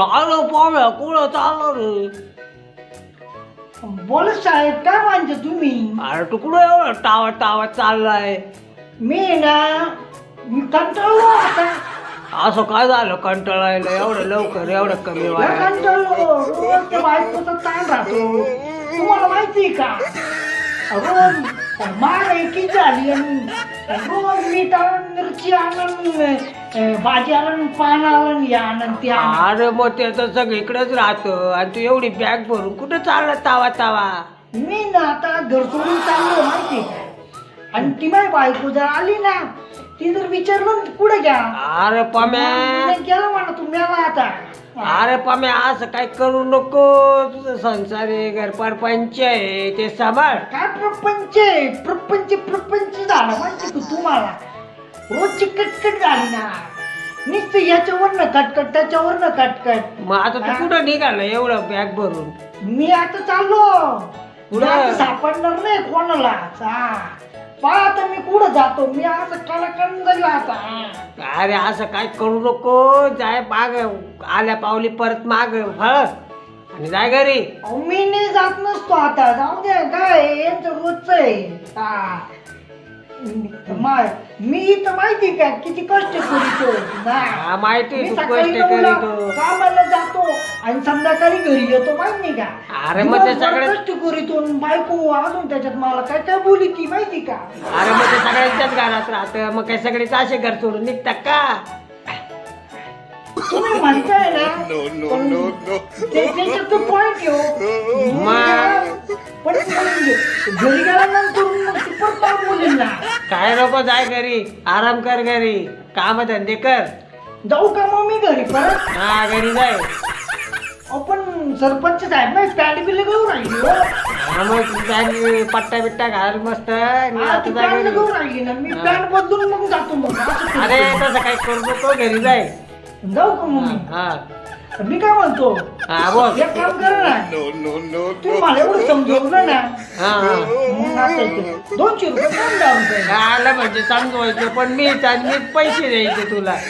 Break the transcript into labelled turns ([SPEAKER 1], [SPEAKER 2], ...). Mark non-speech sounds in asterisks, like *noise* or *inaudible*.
[SPEAKER 1] चाललो पाहुण्या कुठं चाललो रे.
[SPEAKER 2] बोल साहेब काय मानते तुम्ही?
[SPEAKER 1] अरे तू कुठं एवढं टावत टावत चाललाय?
[SPEAKER 2] मी ना मी कंटाळलो आता.
[SPEAKER 1] असं काय झालं कंटाळायला? एवढं लवकर एवढं कमी
[SPEAKER 2] लय
[SPEAKER 1] वयात.
[SPEAKER 2] कंटाळलो रोज त्या बायकोचा ताण राहतो. तुम्हाला माहिती आहे का? रोज मार एकी झाली आणि रोज मीठ आणून मिरची आणून अं, भाजी आणून पान आणून या ते आणून
[SPEAKER 1] अरे मग ते तर सगळीकडेच राहतं. आणि तू एवढी बॅग भरून कुठं चालला तावा तावा?
[SPEAKER 2] मी ना आता घर सोडून चाललो माहिती का आणि ती माझी बायको जर आली ना ती जर विचारलं ना, कुठे घ्या
[SPEAKER 1] अरे पम्या.
[SPEAKER 2] गेला म्हणा तू मेला आता.
[SPEAKER 1] अरे पम्या असं काय करू नको. तुझं संसार आहे घर परपंच आहे ते सांभाळ.
[SPEAKER 2] काय प्रपंच आहे? प्रपंच प्रपंच झालं माहिती का तुम्हाला? रोजची कटकट झाली ना. नुसतं याच्यावरनं कटकट त्याच्यावरनं कटकट.
[SPEAKER 1] मग आता तू कुठं निघालं एवढं बॅग भरून?
[SPEAKER 2] मी आता चाललो. मी
[SPEAKER 1] कुठं?
[SPEAKER 2] आता सापडणार नाही कोणाला. हा पहा आता मी कुठं जातो. मी असं जाईल आता. हा.
[SPEAKER 1] अरे असं काय करू नको. जाय माग आल्या पावली परत माग फळ आणि जाय घरी.
[SPEAKER 2] अहो, मी नाही जात नसतो आता. जाऊ दे काय यांचं रोजच आहे. हा. मा- मी तर माहिती का? किती कष्ट करीतो? ना
[SPEAKER 1] माहिती
[SPEAKER 2] मी
[SPEAKER 1] तू
[SPEAKER 2] सकाळी
[SPEAKER 1] कष्ट
[SPEAKER 2] नऊला
[SPEAKER 1] करीतो.
[SPEAKER 2] कामाला जातो आणि संध्याकाळी घरी येतो माहिती का?
[SPEAKER 1] अरे मग ते
[SPEAKER 2] दिवसभर
[SPEAKER 1] सगळे
[SPEAKER 2] कष्ट करीतो आणि बायको अजून त्याच्यात मला काय काय बोली ती माहिती का?
[SPEAKER 1] अरे मग ते सगळ्यांच्याच घरात राहतं. मग काय सगळेच असे घर सोडून निघतात का?
[SPEAKER 2] तुम्ही म्हणताय ना *laughs* पण ते- त्याच्यात तो पॉईंट येऊ
[SPEAKER 1] मग?
[SPEAKER 2] पण मग घरी गेल्यानंतर मग ती परत मला बोलील ना
[SPEAKER 1] काय नको जाय घरी. आराम कर घरी. काम धंदे कर.
[SPEAKER 2] जाऊ का मग मी घरी परत?
[SPEAKER 1] हा घरी जाय.
[SPEAKER 2] आपण सरपंच साहेब ना पॅन्ट बी लगवून राहिली हो.
[SPEAKER 1] हा मग पट्टा बिट्टा घाल मस्त. आणि
[SPEAKER 2] हा,
[SPEAKER 1] आता
[SPEAKER 2] ती
[SPEAKER 1] जा
[SPEAKER 2] पॅन्ट
[SPEAKER 1] घरी.
[SPEAKER 2] लगवून राहिली ना मी पॅन्ट बदलून मग जातो मग. असं
[SPEAKER 1] अरे. तसं काय करू नको घरी जाय.
[SPEAKER 2] जाऊ का मग मी?
[SPEAKER 1] हा
[SPEAKER 2] मी काय म्हणतो?
[SPEAKER 1] हा बोल.
[SPEAKER 2] एक काम कर ना. तू मला एवढं समजवलं ना. मग आता इथे दोनशे रुपये दोन रुपये
[SPEAKER 1] आलं म्हणजे समजवायचं पण आणि मीच पैसे द्यायचे तुला.